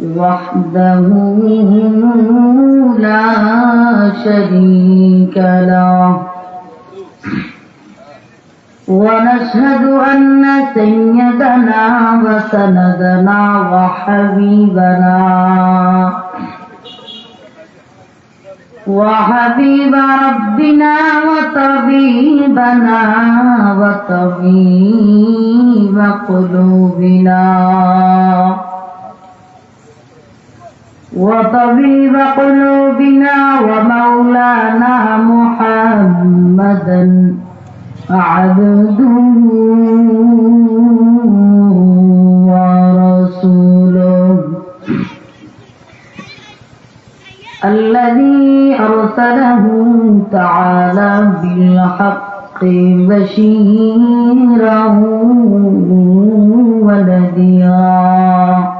وحده لا شريك له. ونشهد أن سيدنا وسندنا وحبيبنا وحبيب ربنا وطبيبنا وطبيب قلوبنا. وطبيب قلوبنا ومولانا محمدا عبده ورسوله. الذي أرسله تعالى بالحق بشيرا ونذيرا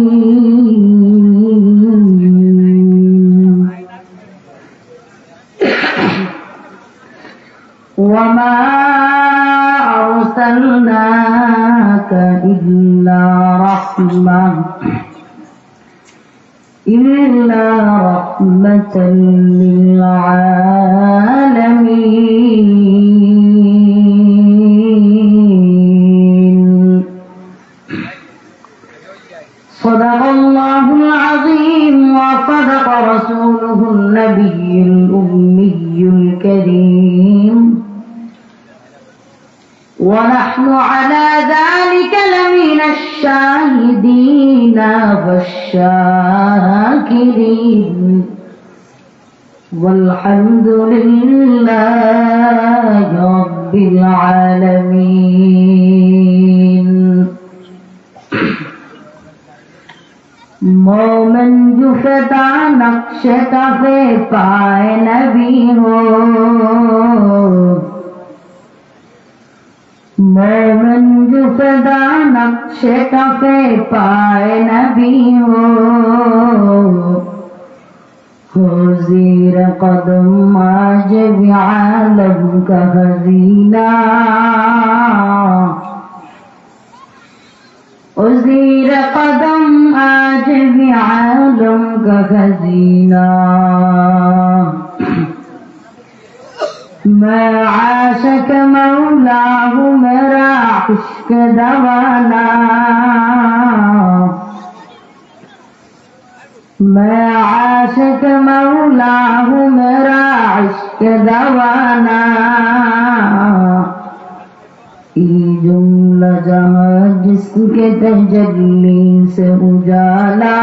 إلا رحمة إلا رحمة للعالمين والشاكرين والحمد لله رب العالمين मोमन जुफदा नक्श कफे पाए नबी हो मोमन जुफदा नक्श कफे पाए नबी हो فوزير قدم عجب عالم كهزينا وزير قدم آجب عالم كخزينا ما عاشك مولاه مرا عشق دوانا. मैं आशिक मौला हूँ मेरा इश्क दवाना ये जुमला जहाँ जिसके तजल्ली से उजाला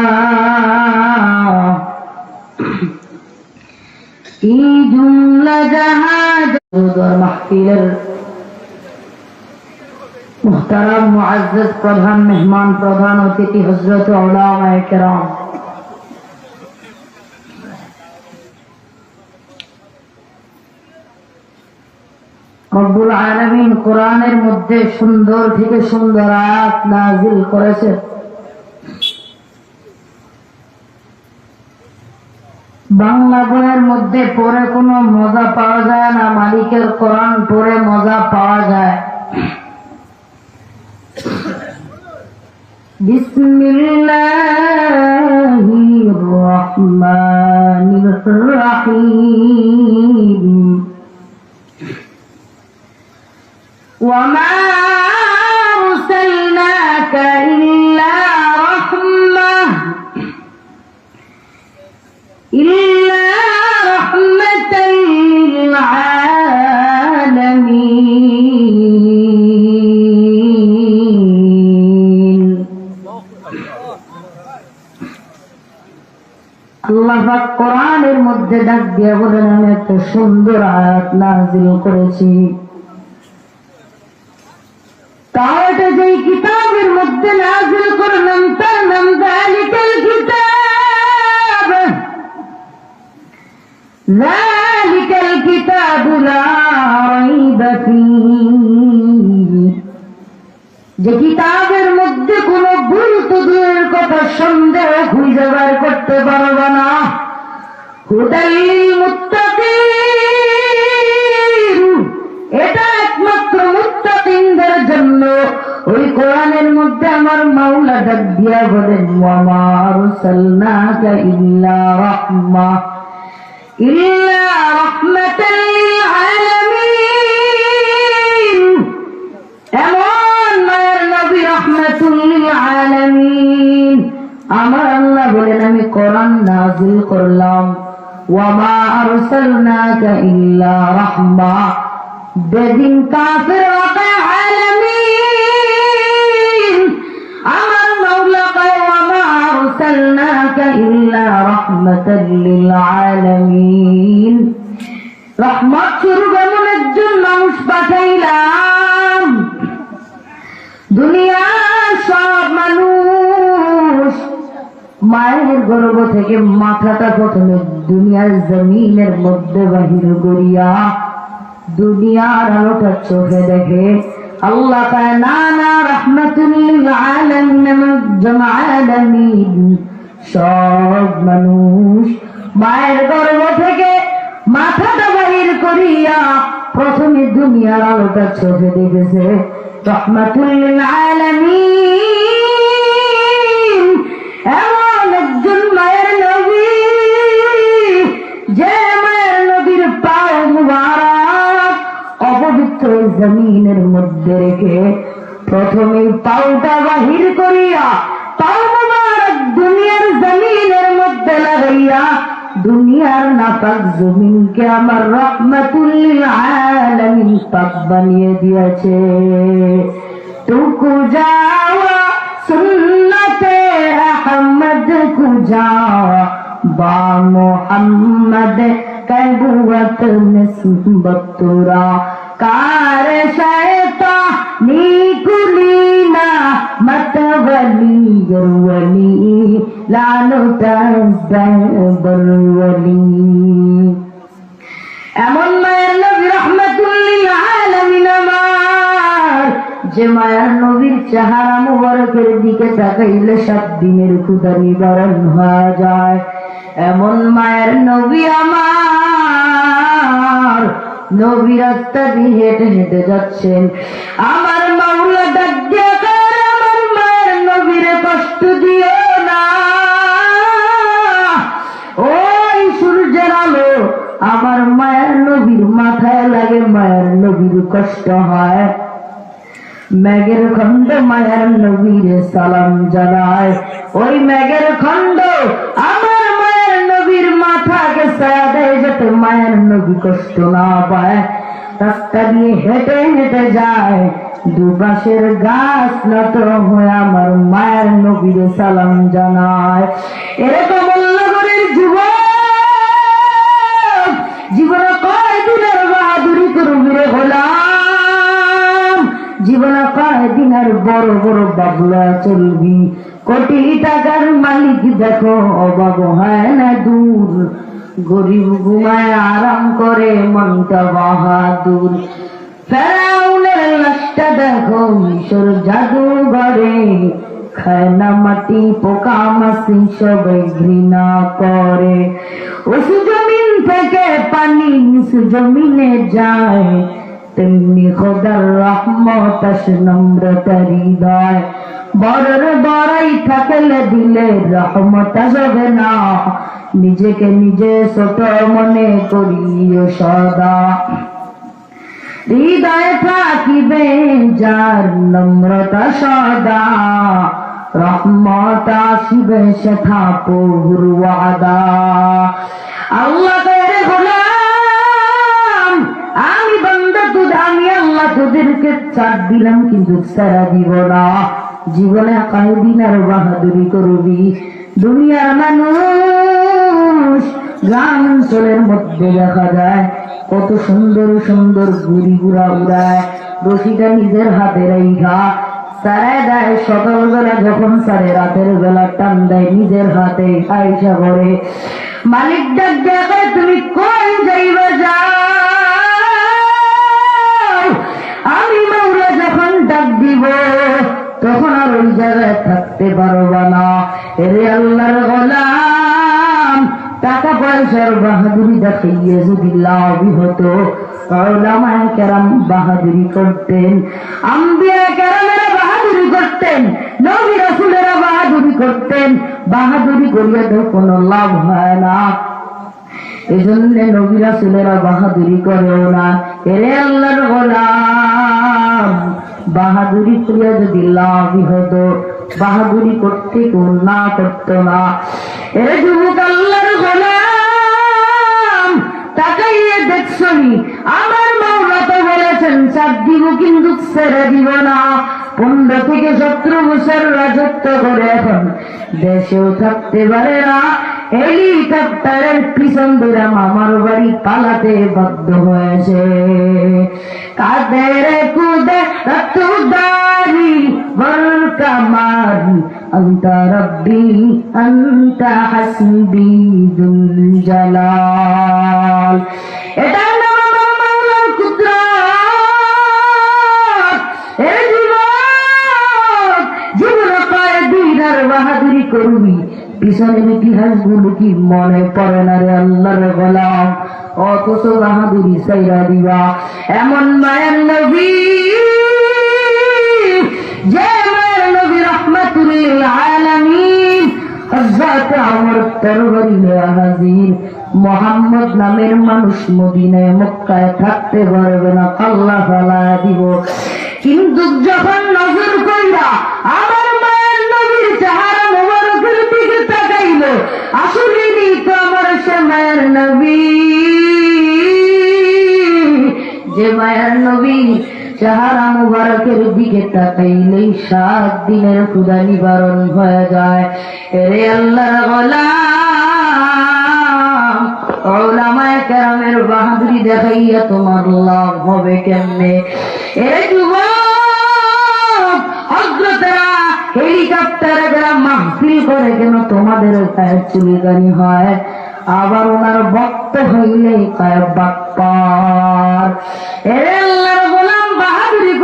ये जुमला जहाँ মাহফিলের মুহতারাম মুআজ্জাজ প্রধান মেহমান প্রধান অতিথি হজরত ওলামায়ে কেরাম রব্বুল আলমিন কোরআনের মধ্যে সুন্দর থেকে সুন্দর আয়াত নাজিল করেছে। বাংলা বইয়ের মধ্যে পড়ে কোনো মজা পাওয়া যায় না, মালিকের কোরআন পড়ে মজা পাওয়া যায়। বিসমিল্লাহির রহমানির রহিম। وما أرسلناك إلا رحمة إلا رحمة للعالمين আল্লাহ পাক কোরআনের মধ্যে ডাক দিয়ে বলেন আমি একটা সুন্দর আয়াত নাজিল করেছি এই কিতাবের মধ্যে নাজিল করলাম তার নাম দালিকাল কিতাব। কিতাব যে কিতাবের মধ্যে কোন ভুল তো দূরের কথা সন্দেহ খুঁজে বার করতে পারবে না। হোটেল মুত্তাকে ওই কোরআনের মধ্যে আমার মাওলা ডাক দিয়া বলেন ওয়ামা আরসালনাকা ইল্লা রাহমা। ইল্লা রাহমাতাল আলামিন। এমন মায়ের নবী রহমাতুল্লিল আলামিন। আমার আল্লাহ বলেন, আমি কোরআন নাজিল করলাম। ওয়ামা আরসালনাকা ইল্লা রাহমা। বেদিন কাফির ওয়াকা লিল আলামিন রহমত স্বরূপ এমন একজন মানুষ পাঠাইলাম। দুনিয়ার সব মানুষ মায়ের গর্ভ থেকে মাথাটা প্রথমে দুনিয়ার জমিনের মধ্যে বাহির করিয়া দুনিয়ার আলোটা চোখে দেখে আল্লাহ পায় না না রহমতুল্লিল আলামিন। জমালামিন সব মানুষ মায়ের গর্ভ থেকে মাথাটা বাহির করিয়া প্রথমে দুনিয়ার আলোটা চোখে দেখেছে। রহমাতুল্লিল আলামিন, এমন একজন মায়ের নবী, যে মায়ের নবীর পাও মুবারক অপবিত্র জমিনের মধ্যে রেখে প্রথমে পাউটা বাহির করিয়া দুনিয়ার নাপাক জমিনকে আমার রহমাতুল্লিল আলামিন পাক বানিয়ে দিয়েছে টুকু যাওয়া সুন্নতে আহমদ কু যাওয়া বা মোহাম্মদ কবুয়ত নিসবতুরা কার শয়তা নিকুলি এমন মায়ের নবী যে নবীর চেহারা মুবারকের দিকে তাকাইলে সব দিনের হয়ে যায়। এমন মায়ের নবী আমার, নবীর দিয়ে হেঁটে হেঁটে যাচ্ছেন। আমার কষ্ট দিও না। ওই সূর্যের আলো আমার মায়ের নবীর মাথায় লাগে, মায়ের নবীর কষ্ট হয়। ম্যাগের খন্ড মায়ের নবীর সালাম জানায়। ওই ম্যাগের খন্ড আমার মায়ের নবীর মাথাকে ছায়া দেয়, যাতে মায়ের নবী কষ্ট না পায়। রাস্তা দিয়ে হেঁটে হেঁটে যায় দুপাশের গাছ নত হয়ে আমার মায়ের নবীর সালাম জানায়। এরকম অল্লাগরের যুবক জীবনে কয় দিনের বাহাদুরি করবি রে গোলাম? জীবনে কয় বড় বড় বাবলা চলবি? কোটি টাকার মালিক দেখো অভাব হয় না দূর। গরিব ঘুমায় আরাম করে মনটা বাহাদুর। ফেরাউনের লাশটা দেখো মিশর জাদুঘরে খায় না মাটি পোকা মাসি সবাই ঘৃণা করে। উঁচু জমিন থেকে পানি নিচু জমিনে যায়, তেমনি খোদার রহমত আসে হৃদয়। বড়াই থাকলে দিলে রহমত আসবে না। নিজেকে নিজে ছোট মনে করিও সদা। হৃদয় থাকিবে যার নম্রতা সদা। রহমত আসিবে সেথা পৌরুয়াদা আল্লাহ আমি বন্ধ তুদ আমি আল্লাহ তোদেরকে ছাড় দিলাম, কিন্তু সারা দিব না। জীবনে কয়েকদিন আর বাহাদুরি করবি। দুনিয়ার মানুষ গ্রাম অঞ্চলের মধ্যে দেখা যায় কত সুন্দর সুন্দর গুড়ি গুড়া উড়ায়। রশিটা নিজের হাতে রেখা সারায় দেয় সকালবেলা যখন সারে, রাতের বেলা টান দেয় নিজের হাতে আইসা করে। মালিক ডাক দেখায় তুমি কোন যাইবে যাও? আমি মাওলা যখন ডাক দিব, তখন আর ওই জায়গায় থাকতে পারবা না। এরে আল্লাহর টাকা পয়সার বাহাদুরি দেখাইয়ে যদি লাভই হতো ওলামায়ে কেরাম বাহাদুরি করতেন, আম্বিয়া কেরামেরা বাহাদুরি করতেন, নবী রাসূলেরা বাহাদুরি করতেন। বাহাদুরি করিয়া তো কোনো লাভ হয় না। এই জন্য নবীরা বাহাদুরি করেও না। এরে আল্লাহর গোলাম, বাহাদুরি করিয়া যদি লাভই হতো বাহাদুরি করতে কেউ না করতো না। এরে যুবক আল্লাহর গোলাম তাকাইয়ে দেখছি আমার মাওলা তো বলেছেন চাপ দিব কিন্তু ছেড়ে দিব না। পনেরো থেকে সতেরো বছর রাজত্ব করে এখন দেশেও থাকতে পারে না। হেলিকপ্টারের পিছন ধরে মামার বাড়ি পালাতে বাধ্য হয়েছে। কাদের কুদে তুদারি বলকা মারি অন্ত অন্ত হাসবি দুল জালা। এটার নাম আমার মাওলার কুদরত এ যুবক জীবন পায় দিন আর বাহাদুরি করবি পিছনের ইতিহাসগুলো কি মনে পড়ে না রে আল্লাহর গোলাম? অথচ বাহাদুরি সাইরা দিবা। এমন মায়ের নবী, যে মায়ের নবী রহমাতুল আলামিন হযরত আমর তরবারি হাজির। মোহাম্মদ নামের মানুষ মদিনায়, মক্কায় থাকতে পারবে না। পাল্লা ফালা দিব। কিন্তু যখন নজর কইরা আমার মায়ের নবীর চেহারা মোবারকের দিকে তাকাইল, আসলে তো আমার সে মায়ের নবী। যে মায়ের নবী চেহারা মুবারকের দিকে তাকাইলেই সাত দিনের ক্ষুদা নিবারণ হয়ে যায়। এরে আল্লাহ গোলাম! কেরামের বাহাদুরি দেখাইয়া তোমার লাভ হবে কেমনে? এ তোমাদের হয়? আবার ওনার বক্ত হইলে বাহাদুরি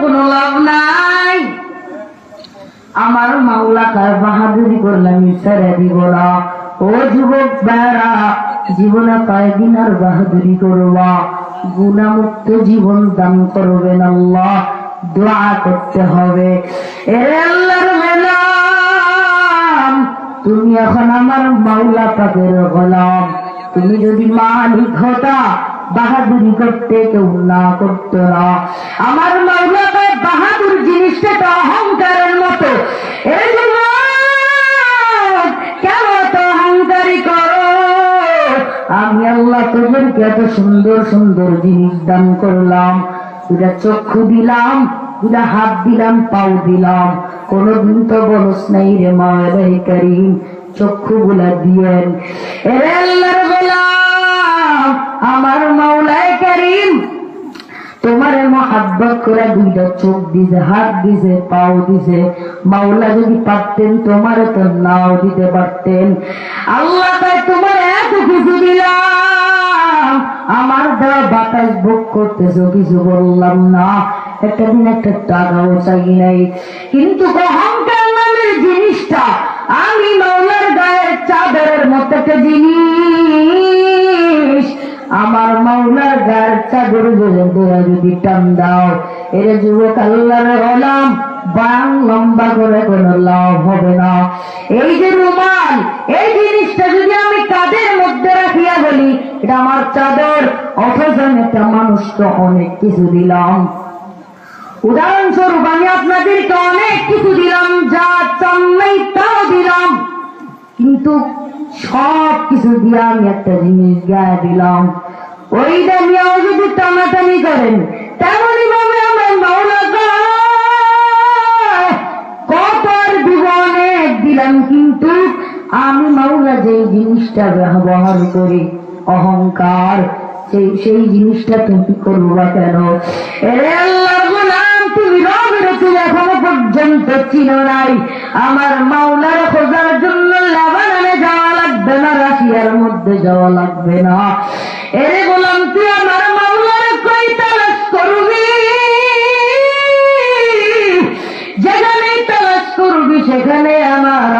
কোনো লাভ নাই। আমার মাওলা কার বাহাদুরি করলাম দিব না। ও যুবক বেড়া জীবনে কয়েকদিন আর বাহাদুরি করবা। গুণামুক্ত জীবন দান করবেন আল্লাহ। দোয়া করতে হবে। তুমি এখন আমার মাওলা পাকের গোলাম। তুমি যদি মালিক হতা বাহাদুরি করতে কেউ না করতো না। আমার মাওলা বাহাদুর জিনিসটা তো অহংকারের মতো। এই যুবক, এত সুন্দর সুন্দর জিনিস দান করলাম। দুটা চক্ষু দিলাম দুটা হাত দিলাম, পাও দিলাম। কোনদিন তো বলস নাই রে মায়ের করিম চক্ষু গুলা দিয়েন আমার মাওলায় করিম, তোমারে মহাব্বত করে দুইটা চোখ দিছে, হাত দিছে, পাও দিছে। মাওলা যদি পারতেন, তোমারে তো নাও দিতে পারতেন। আল্লাহ তাই তোমার এত কিছু দিলাম। আমার দেওয়া বাতাস ভোগ করতেছো, কিছু বললাম না। একটা দিন একটা টাকাও চাই নাই। কিন্তু অহংকার নামের জিনিসটা আমি মাওলার গায়ের চাদরের মতো একটা জিনিস। আমার মাওলার গায়ের চাদর দেয়া যদি টান দাও এর যুবক আল্লাহর বাং লম্বা করে লাভ হবে না। এই যে রুমাল, এই জিনিসটা যদি আমি কাদের মধ্যে বলি এটা আমার চাদর অথচ আমি একটা মানুষকে অনেক কিছু দিলাম। উদাহরণস্বরূপ, আমি আপনাদেরকে অনেক কিছু দিলাম, যা চান নাই তাও দিলাম। কিন্তু সব কিছু দিয়ে আমি একটা জিনিস গায়ে দিলাম। ওইটা নিয়েও যদি টানাটানি করেন, তেমনই ভাবে আমার মাওলা কত আর অনেক দিলাম। কিন্তু আমি মাওলা যে জিনিসটা ব্যবহার করি অহংকার। সেই জিনিসটা তুমি করবা কেন? তুমি রবের এখনও পর্যন্ত চিনো নাই। আমার মাওলার খোঁজার জন্য লেবাননে যাওয়া লাগবে না, রাশিয়ার মধ্যে যাওয়া লাগবে না। এরে গোলাম, তুই আমার মাওলার কই তালাশ করবি? যেখানে তালাশ করবি, সেখানে আমার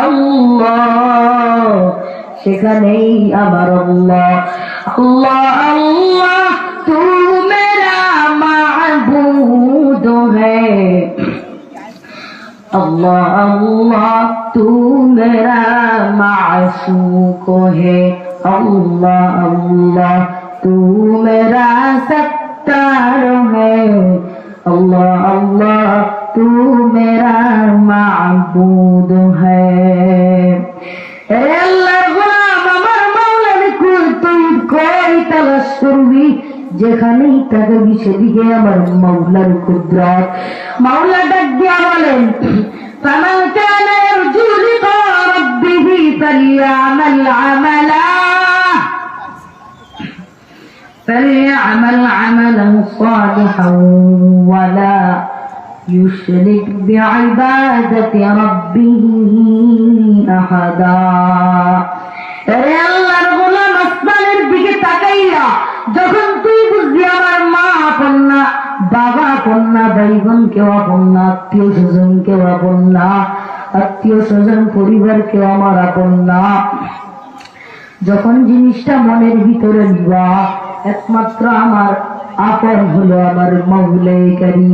সেখানেই আমার আল্লাহ। আল্লাহ আল্লাহ তু মেরা মাহবুদ হে আল্লাহ আল্লাহ তু মেরা মাসুক হে। আল্লাহ আল্লাহ তু মেরা সত্তার হে। আল্লাহ আল্লাহ তু মেরা হে। আল্লাহ তালাশ করবি যেখানেই থাকবি সেদিকে আমার মাওলার কুদরত মাওলা ডাক দিয়া বলেন فمن كان يرجو لقاء ربه فليعمل عملا فليعمل عملا صالحا ولا يشرك بعبادة ربه أحدا তাকাইয়া যখন তুই বুঝবি আমার মা আপন না বাবা আপন না ভাই বোন কেউ আপন না, আত্মীয় স্বজন কেউ আপন না, আত্মীয় স্বজন, পরিবার কেউ আমার আপন না। যখন জিনিসটা মনের ভিতরে নিবা, একমাত্র আমার আপন হলো আমার মৌলেকারী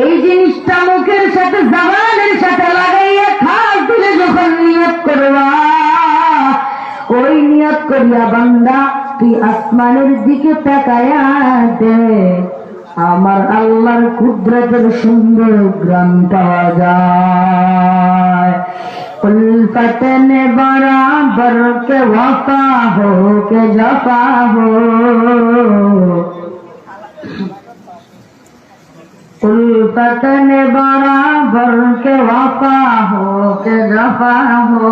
এই জিনিসটা মুখের সাথে জবানের সাথে লাগাইয়া খাস দিলে যখন নিয়ত করবা, ওই নিয়ত করিয়া বান্দা তুই আসমানের দিকে তাকায়া দে আমার আল্লাহর কুদরতের সুন্দর গ্রাম পাওয়া যায় उल्फत ने बराबर के वफा हो के जफा हो उल्फत ने बराबर के वफा हो के जफा हो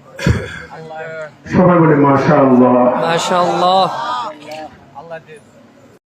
সবাই বলে মাশা আল্লাহ মাশাআল্লাহ। আল্লাহ.